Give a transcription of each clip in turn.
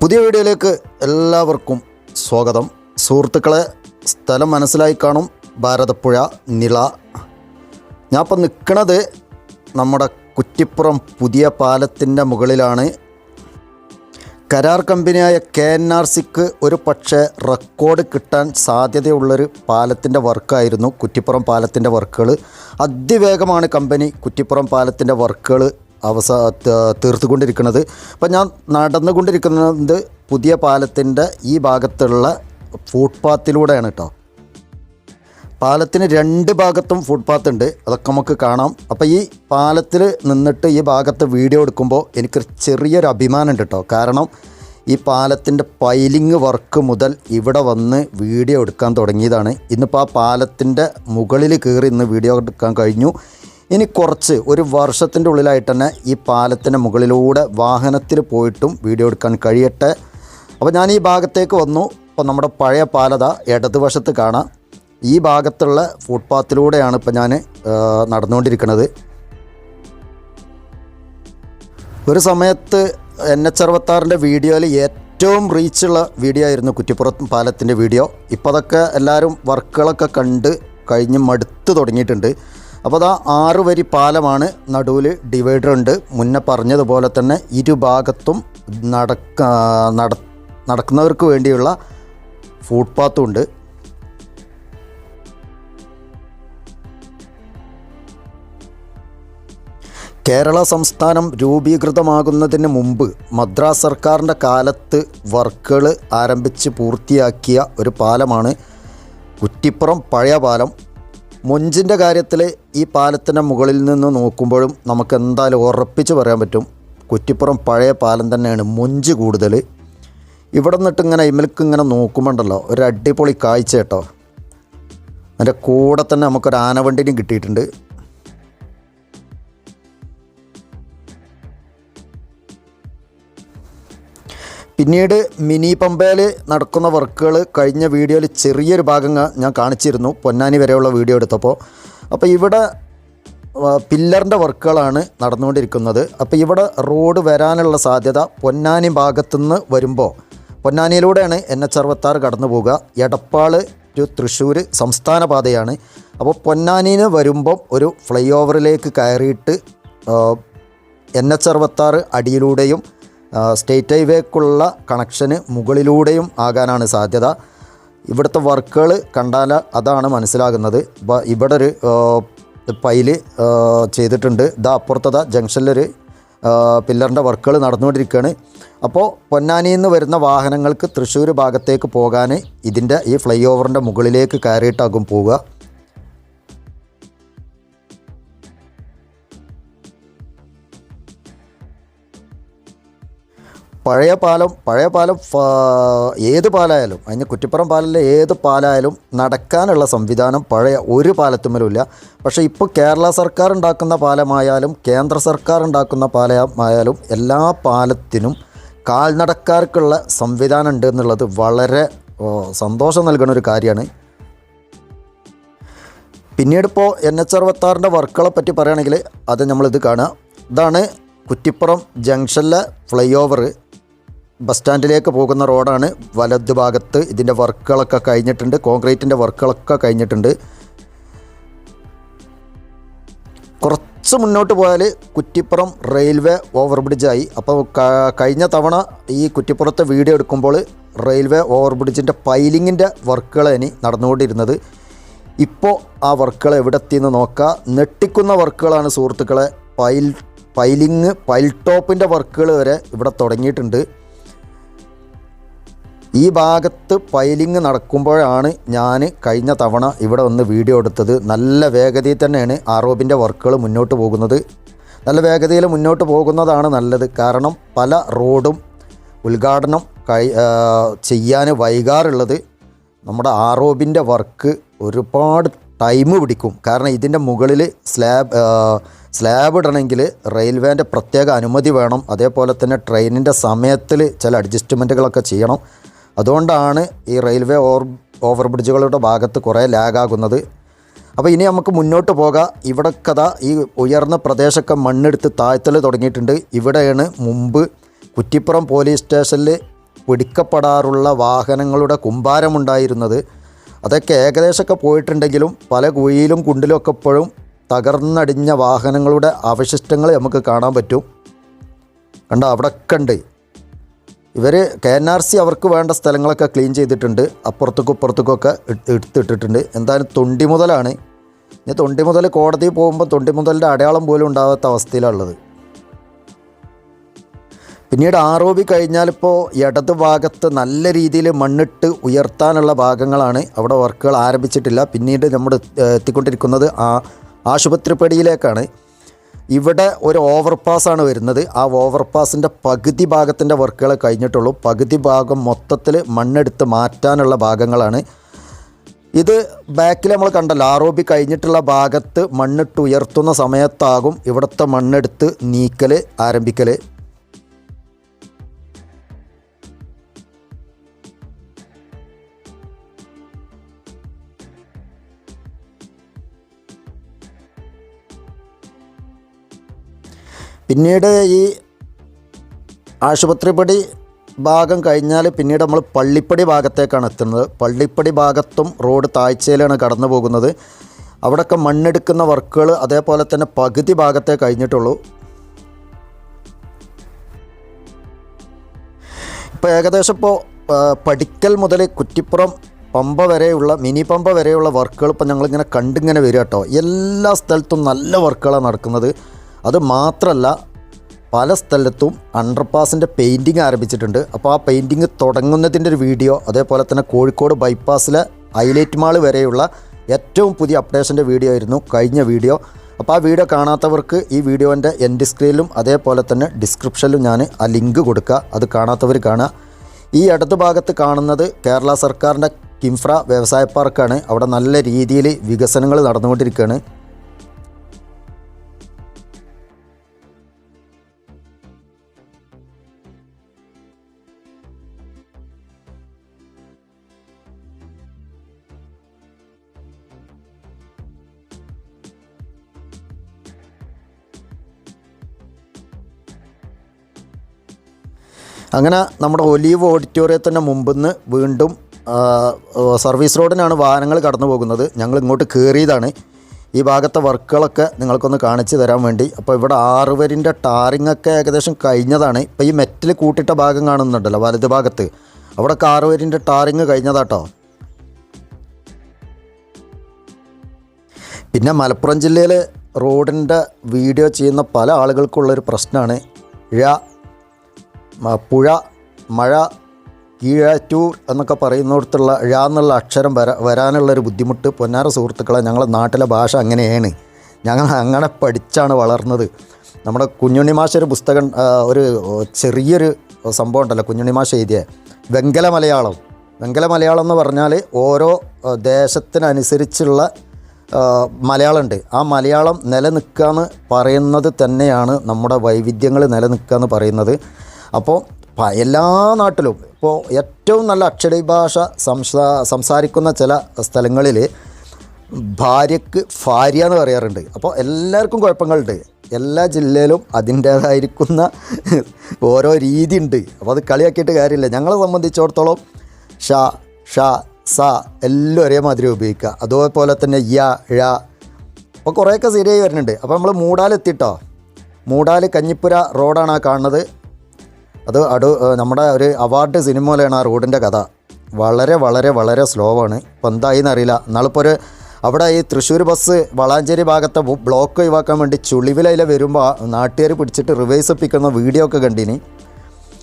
പുതിയ വീഡിയോയിലേക്ക് എല്ലാവർക്കും സ്വാഗതം. സുഹൃത്തുക്കളെ സ്ഥലം മനസ്സിലായി കാണും. ഭാരതപ്പുഴ നിള ഞാൻ ഇപ്പം നിൽക്കുന്നത് നമ്മുടെ കുറ്റിപ്പുറം പുതിയ പാലത്തിന്റെ മുകളിലാണ്. കരാർ കമ്പനിയായ കെ എൻ ആർ സിക്ക് ഒരു പക്ഷേ റെക്കോർഡ് കിട്ടാൻ സാധ്യതയുള്ളൊരു പാലത്തിന്റെ വർക്കായിരുന്നു കുറ്റിപ്പുറം പാലത്തിന്റെ വർക്കുകൾ. അതിവേഗമാണ് കമ്പനി കുറ്റിപ്പുറം പാലത്തിന്റെ വർക്കുകൾ അവസാ തീർത്തുകൊണ്ടിരിക്കുന്നത്. അപ്പം ഞാൻ നടന്നുകൊണ്ടിരിക്കുന്നത് പുതിയ പാലത്തിന്റെ ഈ ഭാഗത്തുള്ള ഫുട്പാത്തിലൂടെയാണ് കേട്ടോ പാലത്തിന് രണ്ട് ഭാഗത്തും ഫുട്പാത്ത് ഉണ്ട്. അതൊക്കെ നമുക്ക് കാണാം. അപ്പോൾ ഈ പാലത്തിൽ നിന്നിട്ട് ഈ ഭാഗത്ത് വീഡിയോ എടുക്കുമ്പോൾ എനിക്കൊരു ചെറിയൊരു അഭിമാനം ഉണ്ട് കേട്ടോ കാരണം ഈ പാലത്തിന്റെ പൈലിങ് വർക്ക് മുതൽ ഇവിടെ വന്ന് വീഡിയോ എടുക്കാൻ തുടങ്ങിയതാണ്. ഇന്നിപ്പോൾ ആ പാലത്തിന്റെ മുകളിൽ കയറി ഇന്ന് വീഡിയോ എടുക്കാൻ കഴിഞ്ഞു. ഇനി കുറച്ച് ഒരു വർഷത്തിന്റെ ഉള്ളിലായിട്ട് തന്നെ ഈ പാലത്തിന്റെ മുകളിലൂടെ വാഹനത്തിൽ പോയിട്ടും വീഡിയോ എടുക്കാൻ കഴിയട്ടെ. അപ്പോൾ ഞാൻ ഈ ഭാഗത്തേക്ക് വന്നു. അപ്പോൾ നമ്മുടെ പഴയ പാലത ഇടതുവശത്ത് കാണാം. ഈ ഭാഗത്തുള്ള ഫുട്പാത്തിലൂടെയാണ് ഇപ്പോൾ ഞാൻ നടന്നുകൊണ്ടിരിക്കുന്നത്. ഒരു സമയത്ത് എൻ എച്ച് അറുപത്താറിന്റെ വീഡിയോയിൽ ഏറ്റവും റീച്ചുള്ള വീഡിയോ ആയിരുന്നു കുറ്റിപ്പുറം പാലത്തിന്റെ വീഡിയോ. ഇപ്പോൾ അതൊക്കെ എല്ലാവരും വർക്കുകളൊക്കെ കണ്ട് കഴിഞ്ഞ് മടുത്ത് തുടങ്ങിയിട്ടുണ്ട്. അപ്പോൾ അതാ ആറ് വരി പാലമാണ് നടുവിൽ ഡിവൈഡർ ഉണ്ട്. മുന്നേ പറഞ്ഞതുപോലെ തന്നെ ഇരുഭാഗത്തും നടക്ക നട നടക്കുന്നവർക്ക് വേണ്ടിയുള്ള ഫുട്പാത്തും ഉണ്ട്. കേരള സംസ്ഥാനം രൂപീകൃതമാകുന്നതിന് മുമ്പ് മദ്രാസ് സർക്കാരിന്റെ കാലത്ത് വർക്കുകൾ ആരംഭിച്ച് പൂർത്തിയാക്കിയ ഒരു പാലമാണ് കുറ്റിപ്പുറം പഴയ പാലം. മൊഞ്ചിന്റെ കാര്യത്തിൽ ഈ പാലത്തിന്റെ മുകളിൽ നിന്ന് നോക്കുമ്പോഴും നമുക്ക് എന്തായാലും ഉറപ്പിച്ച് പറയാൻ പറ്റും. കുറ്റിപ്പുറം പഴയ പാലം തന്നെയാണ് മുഞ്ച് കൂടുതൽ ഇവിടെ നിന്നിട്ട് ഇങ്ങനെ ഇമൽക്ക് ഇങ്ങനെ നോക്കുമ്പോണ്ടല്ലോ ഒരു അടിപൊളി കാഴ്ച കേട്ടോ. അതിന്റെ കൂടെ തന്നെ നമുക്കൊരു ആനവണ്ടിനും കിട്ടിയിട്ടുണ്ട്. പിന്നീട് മിനി പമ്പയിൽ നടക്കുന്ന വർക്കുകൾ കഴിഞ്ഞ വീഡിയോയിൽ ചെറിയൊരു ഭാഗം ഞാൻ കാണിച്ചിരുന്നു. പൊന്നാനി വരെയുള്ള വീഡിയോ എടുത്തപ്പോൾ. അപ്പോൾ ഇവിടെ പില്ലറിന്റെ വർക്കുകളാണ് നടന്നുകൊണ്ടിരിക്കുന്നത്. അപ്പോൾ ഇവിടെ റോഡ് വരാനുള്ള സാധ്യത പൊന്നാനി ഭാഗത്തുനിന്ന് വരുമ്പോൾ പൊന്നാനിയിലൂടെയാണ് എൻ എച്ച് അറുപത്താറ് കടന്നു പോവുക. എടപ്പാൾ ടു തൃശ്ശൂർ സംസ്ഥാന പാതയാണ്. അപ്പോൾ പൊന്നാനിയിൽ വരുമ്പം ഒരു ഫ്ലൈ ഓവറിലേക്ക് കയറിയിട്ട് എൻ എച്ച് അറുപത്താറ് അടിയിലൂടെയും സ്റ്റേറ്റ് ഹൈവേക്കുള്ള കണക്ഷന് മുകളിലൂടെയും ആകാനാണ് സാധ്യത. ഇവിടുത്തെ വർക്കുകൾ കണ്ടാൽ അതാണ് മനസ്സിലാകുന്നത്. ഇവിടെ ഒരു പൈൽ ചെയ്തിട്ടുണ്ട്. ഇതാ അപ്പുറത്തതാ ജംഗ്ഷനിലൊരു പില്ലറിന്റെ വർക്കുകൾ നടന്നുകൊണ്ടിരിക്കുകയാണ്. അപ്പോൾ പൊന്നാനിയിൽ നിന്ന് വരുന്ന വാഹനങ്ങൾക്ക് തൃശ്ശൂർ ഭാഗത്തേക്ക് പോകാൻ ഇതിന്റെ ഈ ഫ്ലൈ ഓവറിന്റെ മുകളിലേക്ക് കയറിയിട്ടാകും പോവുക. പഴയ പാലം പഴയ പാലം ഏത് പാലായാലും അതിന് കുറ്റിപ്പുറം പാലിലെ ഏത് പാലായാലും നടക്കാനുള്ള സംവിധാനം പഴയ ഒരു പാലത്തുമ്മലുമില്ല. പക്ഷേ ഇപ്പോൾ കേരള സർക്കാർ ഉണ്ടാക്കുന്ന പാലമായാലും കേന്ദ്ര സർക്കാർ ഉണ്ടാക്കുന്ന പാലമായാലും എല്ലാ പാലത്തിനും കാൽനടക്കാർക്കുള്ള സംവിധാനം ഉണ്ട് എന്നുള്ളത് വളരെ സന്തോഷം നൽകുന്ന ഒരു കാര്യമാണ്. പിന്നീട് ഇപ്പോൾ എൻ എച്ച് അറുപത്താറിന്റെ വർക്കുകളെ പറ്റി പറയുകയാണെങ്കിൽ അത് നമ്മളിത് കാണുക. ഇതാണ് കുറ്റിപ്പുറം ജംഗ്ഷനിലെ ഫ്ലൈ ഓവർ. ബസ് സ്റ്റാൻഡിലേക്ക് പോകുന്ന റോഡാണ് വലത് ഭാഗത്ത്. ഇതിന്റെ വർക്കുകളൊക്കെ കഴിഞ്ഞിട്ടുണ്ട്. കോൺക്രീറ്റിന്റെ വർക്കുകളൊക്കെ കഴിഞ്ഞിട്ടുണ്ട്. കുറച്ച് മുന്നോട്ട് പോയാൽ കുറ്റിപ്പുറം റെയിൽവേ ഓവർ ബ്രിഡ്ജായി അപ്പോൾ കഴിഞ്ഞ തവണ ഈ കുറ്റിപ്പുറത്തെ വീഡിയോ എടുക്കുമ്പോൾ റെയിൽവേ ഓവർ ബ്രിഡ്ജിന്റെ പൈലിങ്ങിന്റെ വർക്കുകൾ ഇനി നടന്നുകൊണ്ടിരുന്നത്. ഇപ്പോൾ ആ വർക്കുകൾ എവിടെ എത്തിയെന്ന് നോക്കുക നെട്ടിക്കുന്ന വർക്കുകളാണ് സുഹൃത്തുക്കളെ. പൈൽ പൈലിങ് പൈൽ ടോപ്പിന്റെ വർക്കുകൾ വരെ ഇവിടെ തുടങ്ങിയിട്ടുണ്ട്. ഈ ഭാഗത്ത് പൈലിങ് നടക്കുമ്പോഴാണ് ഞാൻ കഴിഞ്ഞ തവണ ഇവിടെ വന്ന് വീഡിയോ എടുത്തത്. നല്ല വേഗതയിൽ തന്നെയാണ് ആറോബിന്റെ വർക്കുകൾ മുന്നോട്ട് പോകുന്നത്. നല്ല വേഗതയിൽ മുന്നോട്ട് പോകുന്നതാണ് നല്ലത്. കാരണം പല റോഡും ഉദ്ഘാടനം കഴി ചെയ്യാൻ വൈകാറുള്ളത് നമ്മുടെ ആറോബിന്റെ വർക്ക് ഒരുപാട് ടൈം പിടിക്കും. കാരണം ഇതിന്റെ മുകളിൽ സ്ലാബ് സ്ലാബ് ഇടണമെങ്കിൽ റെയിൽവേന്റെ പ്രത്യേക അനുമതി വേണം. അതേപോലെ തന്നെ ട്രെയിനിന്റെ സമയത്തിൽ ചില അഡ്ജസ്റ്റ്മെന്റുകളൊക്കെ ചെയ്യണം. അതുകൊണ്ടാണ് ഈ റെയിൽവേ ഓവർ ഓവർ ബ്രിഡ്ജുകളുടെ ഭാഗത്ത് കുറേ ലാഗാകുന്നത്. അപ്പോൾ ഇനി നമുക്ക് മുന്നോട്ട് പോകാം. ഇവിടെ കഥ ഈ ഉയർന്ന പ്രദേശമൊക്കെ മണ്ണെടുത്ത് താഴ്ത്തൽ തുടങ്ങിയിട്ടുണ്ട്. ഇവിടെയാണ് മുമ്പ് കുറ്റിപ്പുറം പോലീസ് സ്റ്റേഷനിൽ പിടിക്കപ്പെടാറുള്ള വാഹനങ്ങളുടെ കുമ്പാരമുണ്ടായിരുന്നത് അതൊക്കെ ഏകദേശമൊക്കെ പോയിട്ടുണ്ടെങ്കിലും പല കുഴിയിലും കുണ്ടിലും ഒക്കെ ഇപ്പോഴും തകർന്നടിഞ്ഞ വാഹനങ്ങളുടെ അവശിഷ്ടങ്ങൾ നമുക്ക് കാണാൻ പറ്റും. കണ്ടോ? അവിടെയൊക്കെ ഉണ്ട്. ഇവർ കെ എൻ ആർ സി അവർക്ക് വേണ്ട സ്ഥലങ്ങളൊക്കെ ക്ലീൻ ചെയ്തിട്ടുണ്ട്. അപ്പുറത്തേക്കും ഇപ്പുറത്തേക്കൊക്കെ എടുത്തിട്ടിട്ടുണ്ട് എന്തായാലും തൊണ്ടി മുതലാണ് ഇനി തൊണ്ടി മുതൽ കോടതിയിൽ പോകുമ്പോൾ തൊണ്ടി മുതലിന്റെ അടയാളം പോലും ഉണ്ടാകാത്ത അവസ്ഥയിലുള്ളത് പിന്നീട് ആർ ഒ ബി കഴിഞ്ഞാലിപ്പോൾ ഇടത് ഭാഗത്ത് നല്ല രീതിയിൽ മണ്ണിട്ട് ഉയർത്താനുള്ള ഭാഗങ്ങളാണ് അവിടെ വർക്കുകൾ ആരംഭിച്ചിട്ടില്ല. പിന്നീട് നമ്മൾ എത്തിക്കൊണ്ടിരിക്കുന്നത് ആ ആശുപത്രിപ്പടിയിലേക്കാണ്. ഇവിടെ ഒരു ഓവർപാസ്സാണ് വരുന്നത്. ആ ഓവർപാസിന്റെ പകുതി ഭാഗത്തിന്റെ വർക്കുകൾ കഴിഞ്ഞിട്ടുള്ളൂ. പകുതി ഭാഗം മൊത്തത്തിൽ മണ്ണെടുത്ത് മാറ്റാനുള്ള ഭാഗങ്ങളാണ്. ഇത് ബാക്കിൽ നമ്മൾ കണ്ടല്ലോ ആർ ഒ ബി കഴിഞ്ഞിട്ടുള്ള ഭാഗത്ത് മണ്ണിട്ട് ഉയർത്തുന്ന സമയത്താകും ഇവിടുത്തെ മണ്ണെടുത്ത് നീക്കൽ ആരംഭിക്കൽ പിന്നീട് ഈ ആശുപത്രിപ്പടി ഭാഗം കഴിഞ്ഞാൽ പിന്നീട് നമ്മൾ പള്ളിപ്പടി ഭാഗത്തേക്കാണ് എത്തുന്നത്. പള്ളിപ്പടി ഭാഗത്തും റോഡ് താഴ്ചയിലാണ് കടന്നു പോകുന്നത്. അവിടെയൊക്കെ മണ്ണെടുക്കുന്ന വർക്കുകൾ അതേപോലെ തന്നെ പകുതി ഭാഗത്തേ കഴിഞ്ഞിട്ടുള്ളൂ. ഇപ്പോൾ ഏകദേശം ഇപ്പോൾ പടിക്കൽ മുതൽ കുറ്റിപ്പുറം പമ്പ വരെയുള്ള മിനി പമ്പ വരെയുള്ള വർക്കുകൾ ഇപ്പോൾ ഞങ്ങളിങ്ങനെ കണ്ടിങ്ങനെ വരിക കേട്ടോ. എല്ലാ സ്ഥലത്തും നല്ല വർക്കുകളാണ് നടക്കുന്നത്. അത് മാത്രമല്ല പല സ്ഥലത്തും അണ്ടർപാസിന്റെ പെയിന്റിങ് ആരംഭിച്ചിട്ടുണ്ട്. അപ്പോൾ ആ പെയിന്റിങ് തുടങ്ങുന്നതിന്റെ ഒരു വീഡിയോ അതേപോലെ തന്നെ കോഴിക്കോട് ബൈപ്പാസിലെ ഹൈലൈറ്റ് മാൾ വരെയുള്ള ഏറ്റവും പുതിയ അപ്ഡേഷന്റെ വീഡിയോ ആയിരുന്നു കഴിഞ്ഞ വീഡിയോ അപ്പോൾ ആ വീഡിയോ കാണാത്തവർക്ക് ഈ വീഡിയോന്റെ എൻഡ് സ്ക്രീനിലും അതേപോലെ തന്നെ ഡിസ്ക്രിപ്ഷനിലും ഞാൻ ആ ലിങ്ക് കൊടുക്കുക. അത് കാണാത്തവർ കാണുക. ഈ ഇടതു ഭാഗത്ത് കാണുന്നത് കേരള സർക്കാരിന്റെ കിംഫ്ര വ്യവസായ പാർക്കാണ് അവിടെ നല്ല രീതിയിൽ വികസനങ്ങൾ നടന്നുകൊണ്ടിരിക്കുകയാണ്. അങ്ങനെ നമ്മുടെ ഒലീവ് ഓഡിറ്റോറിയത്തിന്റെ മുമ്പിൽ നിന്ന് വീണ്ടും സർവീസ് റോഡിനാണ് വാഹനങ്ങൾ കടന്നു പോകുന്നത്. ഞങ്ങൾ ഇങ്ങോട്ട് കയറിയതാണ്. ഈ ഭാഗത്തെ വർക്കുകളൊക്കെ നിങ്ങൾക്കൊന്ന് കാണിച്ചു തരാൻ വേണ്ടി. അപ്പോൾ ഇവിടെ ആറ് വരിന്റെ ടാറിംഗ് ഒക്കെ ഏകദേശം കഴിഞ്ഞതാണ്. ഇപ്പോൾ ഈ മെറ്റിൽ കൂട്ടിട്ട ഭാഗം കാണുന്നുണ്ടല്ലോ വലത് ഭാഗത്ത്. അവിടെയൊക്കെ ആറ് വരിന്റെ ടാറിങ് കഴിഞ്ഞതാട്ടോ. പിന്നെ മലപ്പുറം ജില്ലയിൽ റോഡിന്റെ വീഡിയോ ചെയ്യുന്ന പല ആളുകൾക്കുള്ളൊരു പ്രശ്നമാണ്. ഴ പുഴ മഴ കീഴാറ്റൂർ എന്നൊക്കെ പറയുന്നിടത്തുള്ള ഴ എന്നുള്ള അക്ഷരം വര വരാനുള്ളൊരു ബുദ്ധിമുട്ട്. പൊന്നാര സുഹൃത്തുക്കളെ ഞങ്ങളുടെ നാട്ടിലെ ഭാഷ അങ്ങനെയാണ്. ഞങ്ങൾ അങ്ങനെ പഠിച്ചാണ് വളർന്നത്. നമ്മുടെ കുഞ്ഞുണ്ണി മാഷ ഒരു പുസ്തകം ഒരു ചെറിയൊരു സംഭവം ഉണ്ടല്ലോ കുഞ്ഞുണ്ണി മാഷ എഴുതിയ. വെങ്കല മലയാളം. വെങ്കല മലയാളം എന്ന് പറഞ്ഞാൽ ഓരോ ദേശത്തിനനുസരിച്ചുള്ള മലയാളമുണ്ട്. ആ മലയാളം നിലനിൽക്കുക എന്ന് പറയുന്നത് തന്നെയാണ് നമ്മുടെ വൈവിധ്യങ്ങൾ നിലനിൽക്കുക എന്ന് പറയുന്നത്. അപ്പോൾ എല്ലാ നാട്ടിലും ഇപ്പോൾ ഏറ്റവും നല്ല അക്ഷര ഭാഷ സംസാ സംസാരിക്കുന്ന ചില സ്ഥലങ്ങളിൽ ഭാര്യക്ക് ഭാര്യ എന്ന് പറയാറുണ്ട്. അപ്പോൾ എല്ലാവർക്കും കുഴപ്പങ്ങളുണ്ട്. എല്ലാ ജില്ലയിലും അതിന്റേതായിരിക്കുന്ന ഓരോ രീതി ഉണ്ട് അപ്പോൾ അത് കളിയാക്കിയിട്ട് കാര്യമില്ല. ഞങ്ങളെ സംബന്ധിച്ചിടത്തോളം ഷ ഷ സ എല്ലാം ഒരേ ഒരേമാതിരി ഉപയോഗിക്കുക. അതുപോലെ തന്നെ യ ഴ. അപ്പോൾ കുറേയൊക്കെ ശരിയായി വരുന്നുണ്ട്. അപ്പോൾ നമ്മൾ മൂടാലെത്തിട്ടോ? മൂടാൽ കഞ്ഞിപ്പുര റോഡാണ് ആ കാണുന്നത്. അത് അടു നമ്മുടെ ഒരു അവാർഡ് സിനിമയിലാണ് ആ റോഡിന്റെ കഥ. വളരെ വളരെ വളരെ സ്ലോ ആണ്. ഇപ്പം എന്തായിന്ന് അറിയില്ല. എന്നാളിപ്പോൾ ഒരു അവിടെ ഈ തൃശ്ശൂർ ബസ് വളാഞ്ചേരി ഭാഗത്തെ ബ്ലോക്ക് ഒഴിവാക്കാൻ വേണ്ടി ചുളിവിലയിലെ വരുമ്പോൾ നാട്ടുകാർ പിടിച്ചിട്ട് റിവേഴ്സ് ഒപ്പിക്കുന്ന വീഡിയോ ഒക്കെ കണ്ടിനി.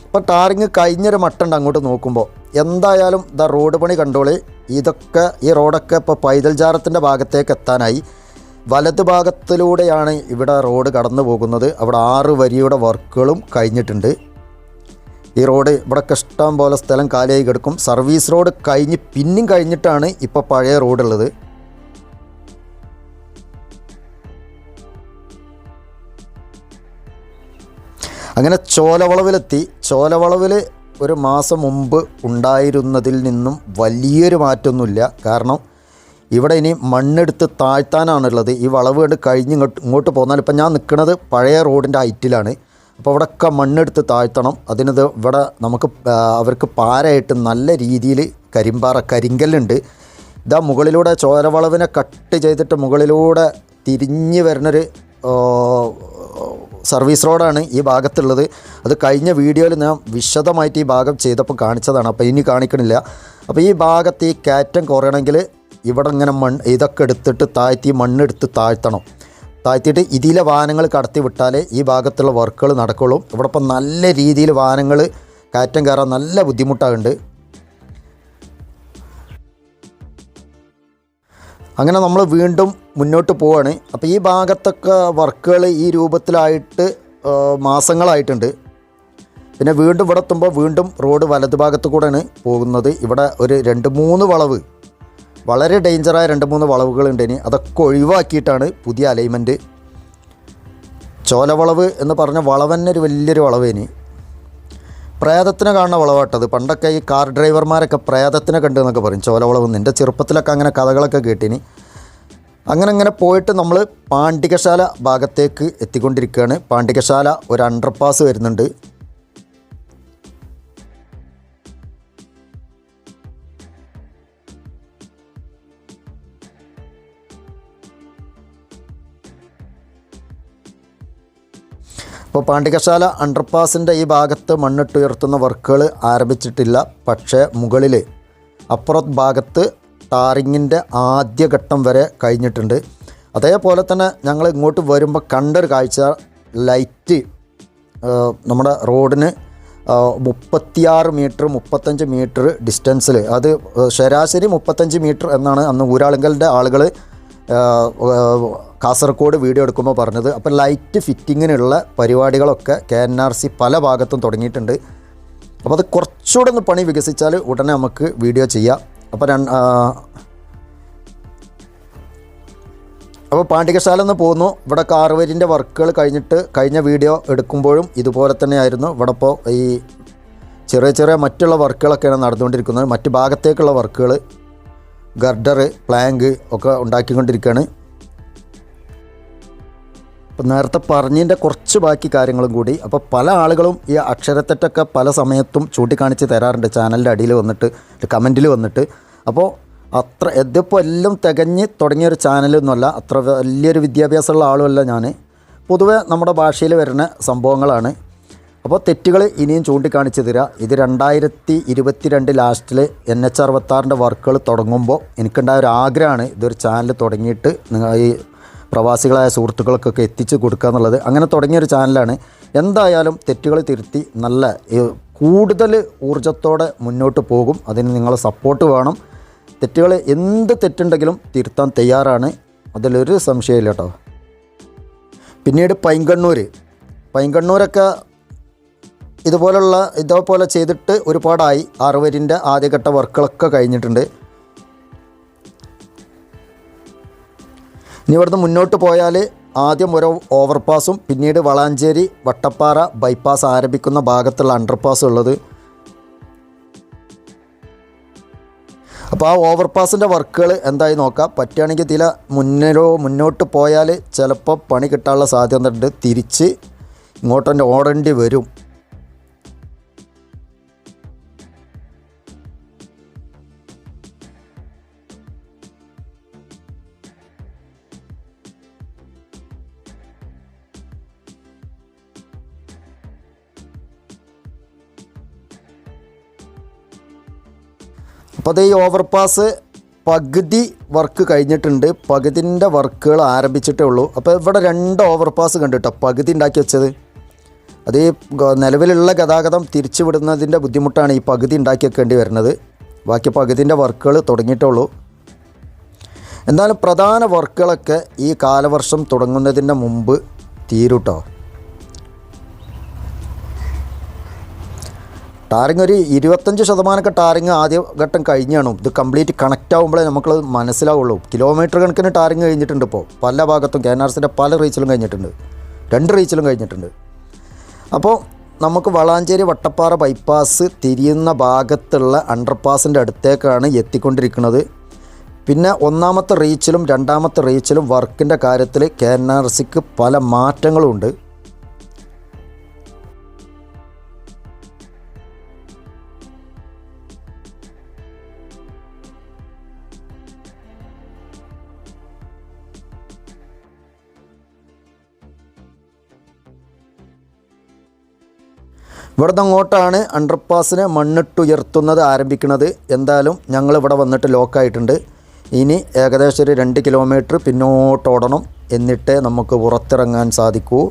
ഇപ്പോൾ ടാറിങ് കഴിഞ്ഞൊരു മട്ടുണ്ട് അങ്ങോട്ട് നോക്കുമ്പോൾ എന്തായാലും ദ റോഡ് പണി കണ്ടോളി. ഇതൊക്കെ ഈ റോഡൊക്കെ ഇപ്പോൾ പൈതൽ ജാറത്തിന്റെ ഭാഗത്തേക്ക് എത്താനായി. വലത് ഭാഗത്തിലൂടെയാണ് ഇവിടെ റോഡ് കടന്നു പോകുന്നത് അവിടെ ആറ് വരിയുടെ വർക്കുകളും കഴിഞ്ഞിട്ടുണ്ട്. ഈ റോഡ് ഇവിടെ ഇഷ്ടം പോലെ സ്ഥലം കാലിയായി കിടക്കും. സർവീസ് റോഡ് കഴിഞ്ഞ് പിന്നും കഴിഞ്ഞിട്ടാണ് ഇപ്പോൾ പഴയ റോഡുള്ളത്. അങ്ങനെ ചോലവളവിലെത്തി. ചോലവളവിൽ ഒരു മാസം മുമ്പ് ഉണ്ടായിരുന്നതിൽ നിന്നും വലിയൊരു മാറ്റമൊന്നുമില്ല. കാരണം ഇവിടെ ഇനി മണ്ണെടുത്ത് താഴ്ത്താനാണുള്ളത്. ഈ വളവ് കണ്ട് കഴിഞ്ഞ് ഇങ്ങോട്ട് ഇങ്ങോട്ട് പോന്നാൽ ഇപ്പം ഞാൻ നിൽക്കുന്നത് പഴയ റോഡിന്റെ ഹൈറ്റിലാണ്. അപ്പോൾ ഇവിടെയൊക്കെ മണ്ണെടുത്ത് താഴ്ത്തണം. അതിനത് ഇവിടെ നമുക്ക് അവർക്ക് പാരയായിട്ട് നല്ല രീതിയിൽ കരിമ്പാറ കരിങ്കല്ലുണ്ട്. ഇതാ മുകളിലൂടെ ചോരവളവിനെ കട്ട് ചെയ്തിട്ട് മുകളിലൂടെ തിരിഞ്ഞ് വരുന്നൊരു സർവീസ് റോഡാണ് ഈ ഭാഗത്തുള്ളത്. അത് കഴിഞ്ഞ വീഡിയോയിൽ ഞാൻ വിശദമായിട്ട് ഈ ഭാഗം ചെയ്തപ്പോൾ കാണിച്ചതാണ്. അപ്പോൾ ഇനി കാണിക്കണില്ല. അപ്പോൾ ഈ ഭാഗത്ത് ഈ കയറ്റം കുറയണമെങ്കിൽ ഇവിടെ ഇങ്ങനെ മണ്ണ് ഇതൊക്കെ എടുത്തിട്ട് താഴ്ത്തി മണ്ണെടുത്ത് താഴ്ത്തണം. താഴ്ത്തിയിട്ട് ഇതിലെ വാഹനങ്ങൾ കടത്തി വിട്ടാലേ ഈ ഭാഗത്തുള്ള വർക്കുകൾ നടക്കുള്ളൂ. ഇവിടെ ഇപ്പം നല്ല രീതിയിൽ വാഹനങ്ങൾ കയറ്റം കയറാൻ നല്ല ബുദ്ധിമുട്ടാകുന്നുണ്ട് അങ്ങനെ നമ്മൾ വീണ്ടും മുന്നോട്ട് പോവാണ്. അപ്പോൾ ഈ ഭാഗത്തൊക്കെ വർക്കുകൾ ഈ രൂപത്തിലായിട്ട് മാസങ്ങളായിട്ടുണ്ട്. പിന്നെ വീണ്ടും ഇവിടെ എത്തുമ്പോൾ വീണ്ടും റോഡ് വലതുഭാഗത്ത് കൂടെയാണ് പോകുന്നത്. ഇവിടെ ഒരു രണ്ട് മൂന്ന് വളവ് വളരെ ഡേഞ്ചറായ രണ്ട് മൂന്ന് വളവുകളുണ്ട് ഇനി. അതൊക്കെ ഒഴിവാക്കിയിട്ടാണ് പുതിയ അലൈൻമെന്റ് ചോലവളവ് എന്ന് പറഞ്ഞ വളവ് തന്നെ ഒരു വലിയൊരു വളവ് ഇനി. പ്രേതത്തിനെ കാണുന്ന വളവാട്ടത്. പണ്ടൊക്കെ ഈ കാർ ഡ്രൈവർമാരൊക്കെ പ്രേതത്തിനെ കണ്ടു എന്നൊക്കെ പറയും. ചോലവളവ് എന്റെ ചെറുപ്പത്തിലൊക്കെ അങ്ങനെ കഥകളൊക്കെ കേട്ടിനി അങ്ങനെ അങ്ങനെ പോയിട്ട് നമ്മൾ പാണ്ഡികശാല ഭാഗത്തേക്ക് എത്തിക്കൊണ്ടിരിക്കുകയാണ്. പാണ്ഡികശാല ഒരു അണ്ടർപാസ് വരുന്നുണ്ട്. ഇപ്പോൾ പാണ്ഡികശാല അണ്ടർപാസിന്റെ ഈ ഭാഗത്ത് മണ്ണിട്ടുയർത്തുന്ന വർക്കുകൾ ആരംഭിച്ചിട്ടില്ല. പക്ഷേ മുകളിൽ അപ്പുറത്ത് ഭാഗത്ത് ടാറിങ്ങിന്റെ ആദ്യഘട്ടം വരെ കഴിഞ്ഞിട്ടുണ്ട്. അതേപോലെ തന്നെ ഞങ്ങൾ ഇങ്ങോട്ട് വരുമ്പോൾ കണ്ടൊരു കാഴ്ച. ലൈറ്റ് നമ്മുടെ റോഡിന് മുപ്പത്തിയാറ് മീറ്റർ മുപ്പത്തഞ്ച് മീറ്റർ ഡിസ്റ്റൻസിൽ അത് ശരാശരി മുപ്പത്തഞ്ച് മീറ്റർ എന്നാണ് അന്ന് ഊരാളുങ്കലിന്റെ ആളുകൾ കാസർഗോഡ് വീഡിയോ എടുക്കുമ്പോൾ പറഞ്ഞത് അപ്പോൾ ലൈറ്റ് ഫിറ്റിങ്ങിനുള്ള പരിപാടികളൊക്കെ കെ എൻ ആർ സി പല ഭാഗത്തും തുടങ്ങിയിട്ടുണ്ട്. അപ്പോൾ അത് കുറച്ചുകൂടെ ഒന്ന് പണി വികസിച്ചാൽ ഉടനെ നമുക്ക് വീഡിയോ ചെയ്യാം. അപ്പോൾ രണ്ട് അപ്പോൾ പാണ്ഡികശാല എന്ന് പോകുന്നു. ഇവിടെ കാർവരിന്റെ വർക്കുകൾ കഴിഞ്ഞിട്ട് കഴിഞ്ഞ വീഡിയോ എടുക്കുമ്പോഴും ഇതുപോലെ തന്നെയായിരുന്നു. ഇവിടെ ഇപ്പോൾ ഈ ചെറിയ ചെറിയ മറ്റുള്ള വർക്കുകളൊക്കെയാണ് നടന്നുകൊണ്ടിരിക്കുന്നത്. മറ്റ് ഭാഗത്തേക്കുള്ള വർക്കുകൾ ഗർഡർ പ്ലാങ്ക് ഒക്കെ ഉണ്ടാക്കിക്കൊണ്ടിരിക്കുകയാണ്. അപ്പോൾ നേരത്തെ പറഞ്ഞതിന്റെ കുറച്ച് ബാക്കി കാര്യങ്ങളും കൂടി. അപ്പോൾ പല ആളുകളും ഈ അക്ഷരത്തെറ്റൊക്കെ പല സമയത്തും ചൂണ്ടിക്കാണിച്ച് തരാറുണ്ട്. ചാനലിന്റെ അടിയിൽ വന്നിട്ട് കമന്റിൽ വന്നിട്ട്. അപ്പോൾ അത്ര എതിപ്പോൾ എല്ലാം തികഞ്ഞ് തുടങ്ങിയൊരു ചാനലൊന്നുമല്ല. അത്ര വലിയൊരു വിദ്യാഭ്യാസമുള്ള ആളുമല്ല ഞാൻ പൊതുവേ നമ്മുടെ ഭാഷയിൽ വരുന്ന സംഭവങ്ങളാണ്. അപ്പോൾ തെറ്റുകൾ ഇനിയും ചൂണ്ടിക്കാണിച്ച് തരാം. ഇത് രണ്ടായിരത്തി ഇരുപത്തി രണ്ട് ലാസ്റ്റിൽ എൻ എച്ച് അറുപത്താറിന്റെ വർക്കുകൾ തുടങ്ങുമ്പോൾ എനിക്കുണ്ടായ ഒരു ആഗ്രഹമാണ് ഇതൊരു ചാനൽ തുടങ്ങിയിട്ട് നിങ്ങൾ ഈ പ്രവാസികളായ സുഹൃത്തുക്കൾക്കൊക്കെ എത്തിച്ചു കൊടുക്കുക എന്നുള്ളത് അങ്ങനെ തുടങ്ങിയൊരു ചാനലാണ്. എന്തായാലും തെറ്റുകൾ തിരുത്തി നല്ല കൂടുതൽ ഊർജത്തോടെ മുന്നോട്ട് പോകും. അതിന് നിങ്ങളെ സപ്പോർട്ട് വേണം. തെറ്റുകൾ എന്ത് തെറ്റുണ്ടെങ്കിലും തിരുത്താൻ തയ്യാറാണ്. അതിലൊരു സംശയമില്ല കേട്ടോ. പിന്നീട് പൈങ്കണ്ണൂർ പൈങ്കണ്ണൂരൊക്കെ ഇതുപോലുള്ള ഇതേപോലെ ചെയ്തിട്ട് ഒരുപാടായി. അറുവരിന്റെ ആദ്യഘട്ട വർക്കുകളൊക്കെ കഴിഞ്ഞിട്ടുണ്ട്. ഇനി ഇവിടുന്ന് മുന്നോട്ട് പോയാൽ ആദ്യം ഒരു ഓവർപാസും പിന്നീട് വളാഞ്ചേരി വട്ടപ്പാറ ബൈപ്പാസ് ആരംഭിക്കുന്ന ഭാഗത്തുള്ള അണ്ടർപാസ് ഉള്ളത്. അപ്പോൾ ആ ഓവർപാസിന്റെ വർക്കുകൾ എന്തായി നോക്കാം. പറ്റുകയാണെങ്കിൽ തില മുന്നേരോ മുന്നോട്ട് പോയാൽ ചിലപ്പോൾ പണി കിട്ടാനുള്ള സാധ്യത ഉണ്ട് തിരിച്ച് ഇങ്ങോട്ട് ഓടേണ്ടി വരും. അപ്പോൾ അത് ഈ ഓവർപാസ് പകുതി വർക്ക് കഴിഞ്ഞിട്ടുണ്ട്. പകുതിന്റെ വർക്കുകൾ ആരംഭിച്ചിട്ടേ ഉള്ളൂ. അപ്പോൾ ഇവിടെ രണ്ട് ഓവർ ഓവർപാസ് കണ്ടിട്ടോ? പകുതി ഉണ്ടാക്കി വെച്ചത്. അത് ഈ നിലവിലുള്ള ഗതാഗതം തിരിച്ചു വിടുന്നതിന്റെ ബുദ്ധിമുട്ടാണ് ഈ പകുതി ഉണ്ടാക്കി വെക്കേണ്ടി വരുന്നത്. ബാക്കി പകുതിന്റെ വർക്കുകൾ തുടങ്ങിയിട്ടേ ഉള്ളൂ. എന്നാലും പ്രധാന വർക്കുകളൊക്കെ ഈ കാലവർഷം തുടങ്ങുന്നതിന്റെ മുമ്പ് തീരുട്ടോ? ടാറിങ് ഒരു ഇരുപത്തഞ്ച് ശതമാനമൊക്കെ ടാറിങ് ആദ്യ ഘട്ടം കഴിഞ്ഞാണ്. ഇത് കംപ്ലീറ്റ് കണക്റ്റ് ആകുമ്പോഴേ നമുക്ക് മനസ്സിലാവുള്ളൂ. കിലോമീറ്റർ കണക്കിന് ടാറിങ് കഴിഞ്ഞിട്ടുണ്ട് ഇപ്പോൾ പല ഭാഗത്തും കെ എൻ ആർ സിന്റെ പല റീച്ചിലും കഴിഞ്ഞിട്ടുണ്ട്. രണ്ട് റീച്ചിലും കഴിഞ്ഞിട്ടുണ്ട്. അപ്പോൾ നമുക്ക് വളാഞ്ചേരി വട്ടപ്പാറ ബൈപ്പാസ് തിരിയുന്ന ഭാഗത്തുള്ള അണ്ടർപാസിന്റെ അടുത്തേക്കാണ് എത്തിക്കൊണ്ടിരിക്കുന്നത്. പിന്നെ ഒന്നാമത്തെ റീച്ചിലും രണ്ടാമത്തെ റീച്ചിലും വർക്കിന്റെ കാര്യത്തിൽ കെ എൻ ആർ സിക്ക് പല മാറ്റങ്ങളും ഇവിടുന്ന് അങ്ങോട്ടാണ് അണ്ടർപാസിനെ മണ്ണിട്ടുയർത്തുന്നത് ആരംഭിക്കുന്നത്. എന്തായാലും ഞങ്ങൾ ഇവിടെ വന്നിട്ട് ലോക്കായിട്ടുണ്ട്. ഇനി ഏകദേശം ഒരു രണ്ട് കിലോമീറ്റർ പിന്നോട്ടോടണം എന്നിട്ടേ നമുക്ക് പുറത്തിറങ്ങാൻ സാധിക്കൂ.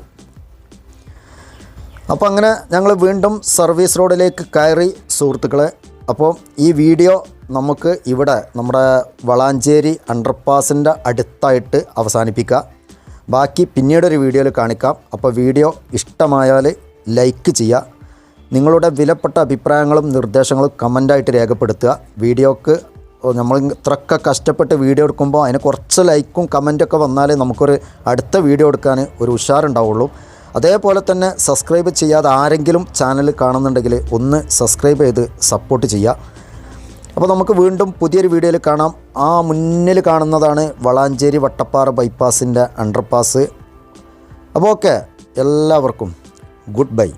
അപ്പോൾ അങ്ങനെ ഞങ്ങൾ വീണ്ടും സർവീസ് റോഡിലേക്ക് കയറി സുഹൃത്തുക്കളെ. അപ്പോൾ ഈ വീഡിയോ നമുക്ക് ഇവിടെ നമ്മുടെ വളാഞ്ചേരി അണ്ടർപാസിന്റെ അടുത്തായിട്ട് അവസാനിപ്പിക്കാം. ബാക്കി പിന്നീടൊരു വീഡിയോയിൽ കാണിക്കാം. അപ്പോൾ വീഡിയോ ഇഷ്ടമായാൽ ലൈക്ക് ചെയ്യുക നിങ്ങളുടെ വിലപ്പെട്ട അഭിപ്രായങ്ങളും നിർദ്ദേശങ്ങളും കമന്റായിട്ട് രേഖപ്പെടുത്തുക. വീഡിയോക്ക് നമ്മൾ ഇത്രയൊക്കെ കഷ്ടപ്പെട്ട് വീഡിയോ എടുക്കുമ്പോൾ അതിന് കുറച്ച് ലൈക്കും കമന്റൊക്കെ വന്നാലേ നമുക്കൊരു അടുത്ത വീഡിയോ എടുക്കാൻ ഒരു ഉഷാറുണ്ടാവുള്ളൂ. അതേപോലെ തന്നെ സബ്സ്ക്രൈബ് ചെയ്യാതെ ആരെങ്കിലും ചാനൽ കാണുന്നുണ്ടെങ്കിൽ ഒന്ന് സബ്സ്ക്രൈബ് ചെയ്ത് സപ്പോർട്ട് ചെയ്യുക. അപ്പോൾ നമുക്ക് വീണ്ടും പുതിയൊരു വീഡിയോയിൽ കാണാം. ആ മുന്നിൽ കാണുന്നതാണ് വളാഞ്ചേരി വട്ടപ്പാറ ബൈപ്പാസിന്റെ അണ്ടർപാസ്. അപ്പോൾ ഓക്കെ എല്ലാവർക്കും ഗുഡ് ബൈ.